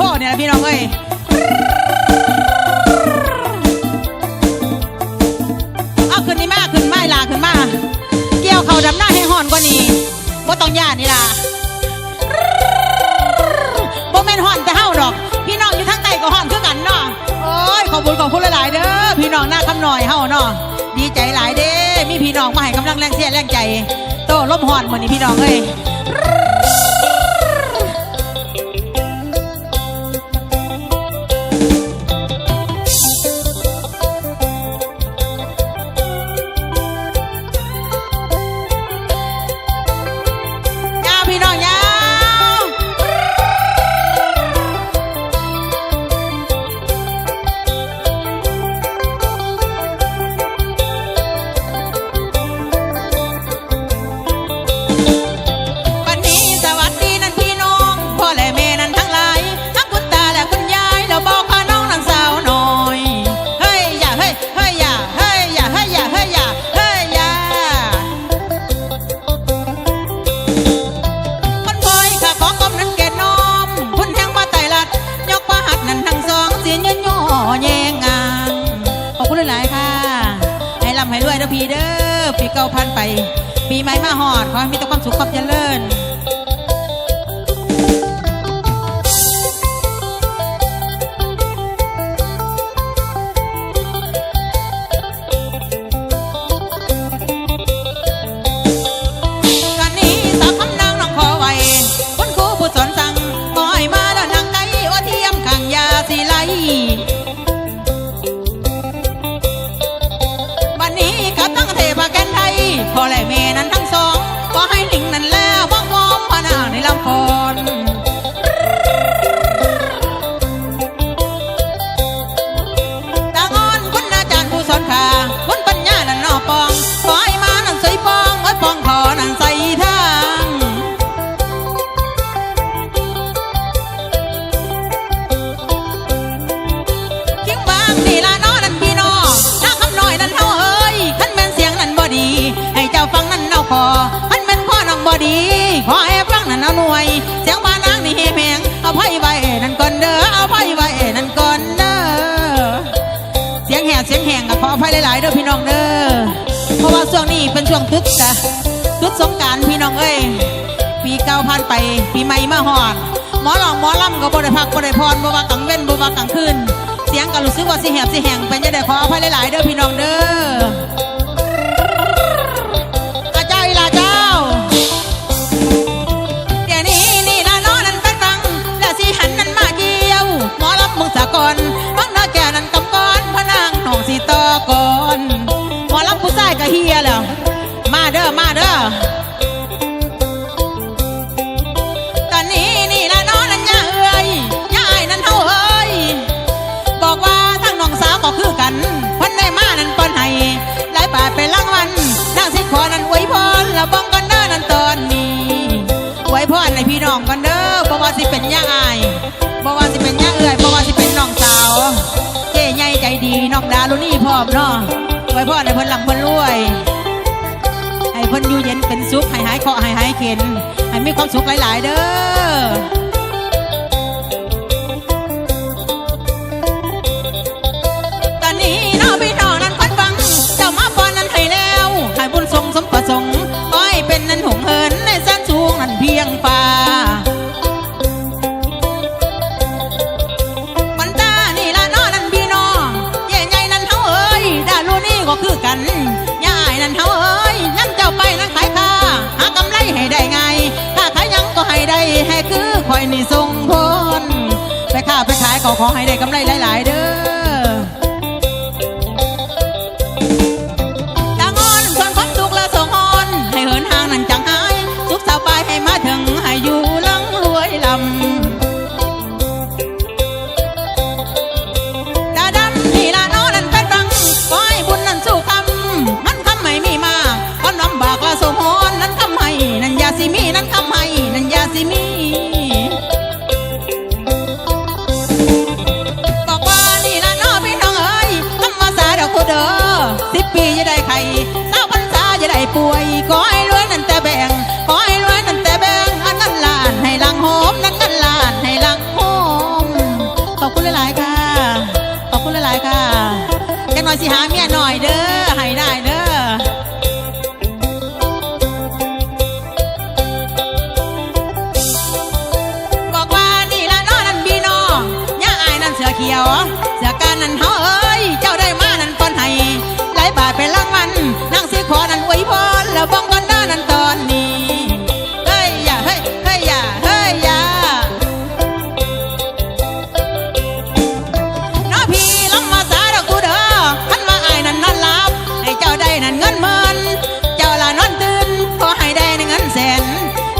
น้องเอ้ยเอาขึ้นนี่มาขึ้นไมาล่ะขึ้นมาเกี่ยวเขาดำหน้าให้ห่อนกว่านี้บ่ต้องย่านนี่ล่ะบ่แม่นห่อนแต่เฮาดอก พี่น้องอยู่ทางใต้ก็ห่อนคือกันเนาะโอ้ยขอบคุณขอบคุณหลายๆเด้อพี่น้องหน้าคำหน่อยเฮาเนาะดีใจหลายเด้มีพี่น้องมาให้กำลังแรงเสียแรงใจ โตล้มห่อนมื้อนี้พี่น้องเอ้ย พี่เด้อปีเก่าพันไป ปีใหม่มาหอด ขอให้มีแต่ความสุขความเจริญ ทยพ่ ให้เจ้าฟังนั่นเอาคอขันแม่นพ่อน้องบ่ดีขอให้ฟังนั่นเอาหน่วย เสียงบ้านนางนี่เฮแพงเอาไพ่ไว้นั่นก่อนเด้อเอาไพ่ไว้นั่นก่อนเด้อเสียงแหบเสียงแหงก็ขออภัยหลายๆเด้อพี่น้องเด้อเพราะว่าช่วงนี้เป็นช่วงตึกจ้ะตึกสงการพี่น้องเอ้ยปีเก่าผ่านไปปีใหม่มาหอดหมอหลองหมอล่ำก็บ่ได้พักบ่ได้พรบ่ว่ากลางเว้นบ่ว่ากลางคืนเสียงก็รู้สึกว่าสิแหบสิแหงเป็นจะได้ขออภัยหลายๆเด้อพี่น้องเด้อ เป็นย่าอายบ่ว่าสิเป็นย่าเอื่อยบ่ว่าสิเป็นน้องสาวเจ๊ใหญ่ใจดีน้องดาลุนี่พร้อมเนาะไว้พ่อในเพิ่นร่ำเพิ่นรวยให้เพิ่นอยู่เย็นเป็นสุขให้หายเคาะห์ให้หายเข็นให้มีความสุขหลาย ๆ เด้อ ก็ขอให้ได้กำไรหลาย ๆ เด้ รแล้วบ้องกันหน้านั่นตอนนี้เฮ้ยอย่าเฮ้ยเฮ้ยอย่าเฮ้ยอย่าน้าพี่ลำมาสาดอกกูเด้อขันมาอายนั่นนอนหลับ ให้เจ้าได้นั่นเงินหมื่นเจ้าละนอนตื่นขอให้ได้ในเงินแสน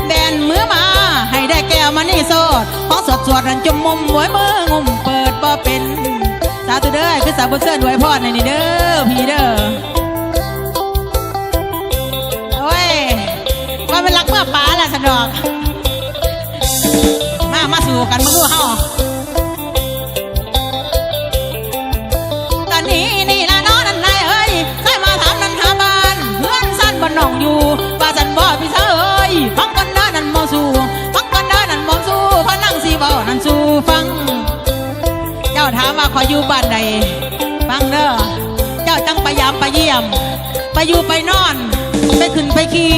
แบนมือมาให้ได้แก้วมันนี่โสดของสดสวดนั่นจุ่มมุมไว้มืองุ่มเปิดบ่เป็น สาธุเด้อคือสาวบุญเสื้อด้วยพอดในนี่เด้อพี่เด้อ นรักเมื่อป๋าละสนดอก มามาสู่กันมาดูเฮาตอนนี้นี่ละน้องนั่นนายเอ้ยใส่มาถามนั่นหาบ้านเพื่อนสั้นบนน้องอยู่ว่าสันบ่พี่เธอเอ้ยฟังกันเด้อนั่นมองสู่ฟังกันเด้อนั่นมองสู่พะนั่งสีบานั่นสู่ฟัง เจ้าถามว่าขออยู่บ้านใดฟังเด้อเจ้าจังไปยามไปเยี่ยม ไปอยู่ไปนอน ไปขึ้นไปขี่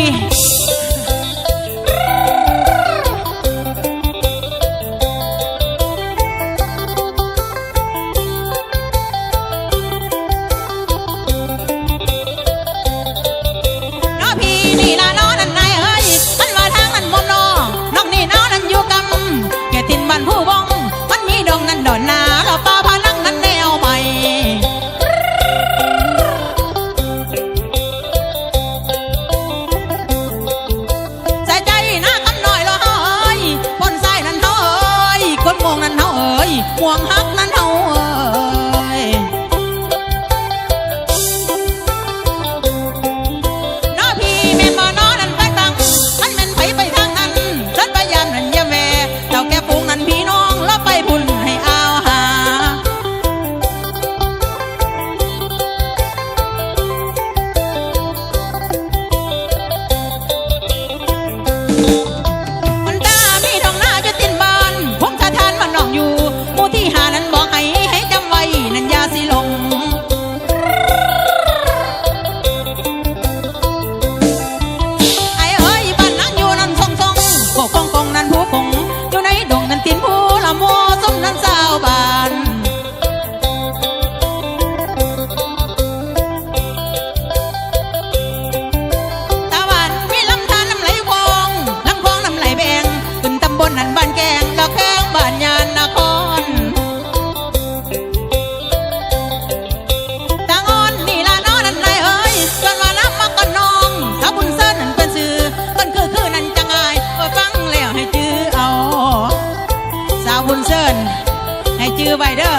ซื้อไว้เด้อ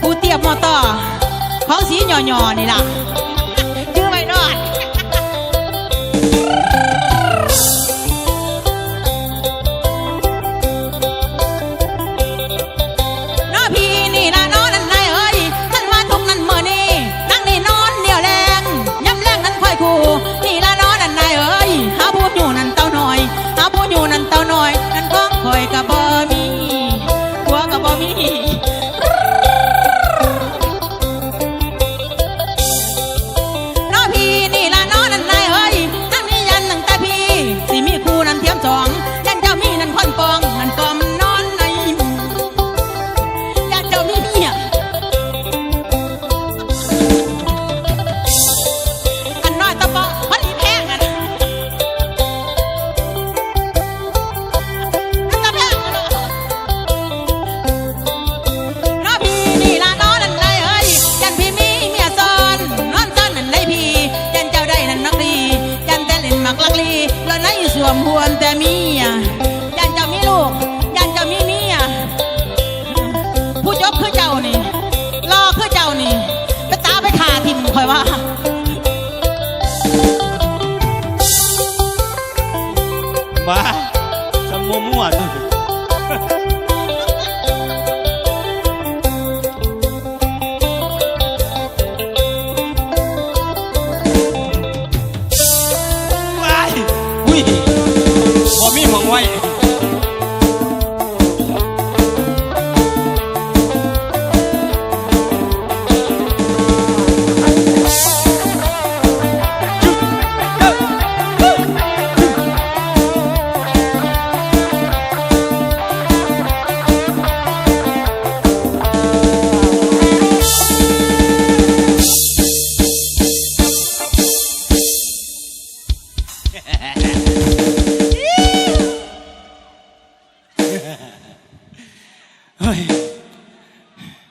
ผู้เตียบมอต่อของสีหย่อๆนี่ล่ะ จบคือเจ้านี่รอคือเจ้านี่ไปตาไปขาทิมคอยว่ามาสมมัวมัวนู่นว้ายอุ้ยบ่มีหมองไว้